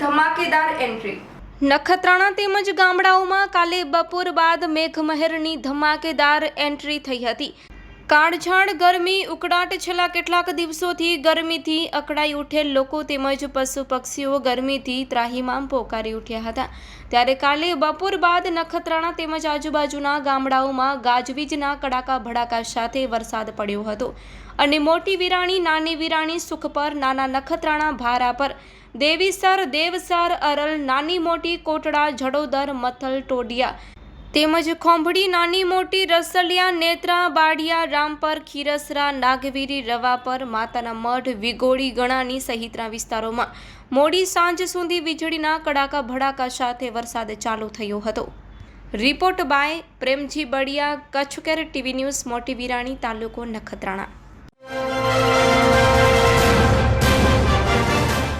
ધમાકેદાર એન્ટ્રી. નખત્રાણા તેમજ ગામડાઓમાં કાલે બપોર બાદ મેઘમહેરની ધમાકેદાર એન્ટ્રી થઈ હતી. કાળઝાળ ગરમી ઉકળાટ છેલ્લા કેટલાક દિવસોથી ગરમીથી અકળાઈ ઉઠેલ લોકો તેમજ પશુ પક્ષીઓ ગરમીથી ત્રાહીમામ પોકારી ઉઠ્યા હતા. ત્યારે કાલે બપોર બાદ નખત્રાણા તેમજ આજુબાજુના ગામડાઓમાં ગાજવીજના કડાકા ભડાકા સાથે વરસાદ પડ્યો હતો અને મોટી વિરાણી, નાની વિરાણી, સુખપર, નાના નખત્રાણા ભારા પર દેવીસર, દેવસર, અરલ, નાની મોટી કોટડા, જડોદર, મથલ, ટોડિયા તેમજ ખોંભડી નાની મોટી રસલિયા, નેત્રા, બાડિયા, રામપર, ખીરસરા, નાગવીરી, રવાપર, માતાના મઢ, વિગોડી ગણાની સહિતના વિસ્તારોમાં મોડી સાંજ સુધી વીજળીના કડાકા ભડાકા સાથે વરસાદ ચાલુ થયો હતો. રિપોર્ટ બાય પ્રેમજી બડિયા, કચ્છકેર ટીવી ન્યૂઝ, મોટી વિરાણી, તાલુકો નખત્રાણા.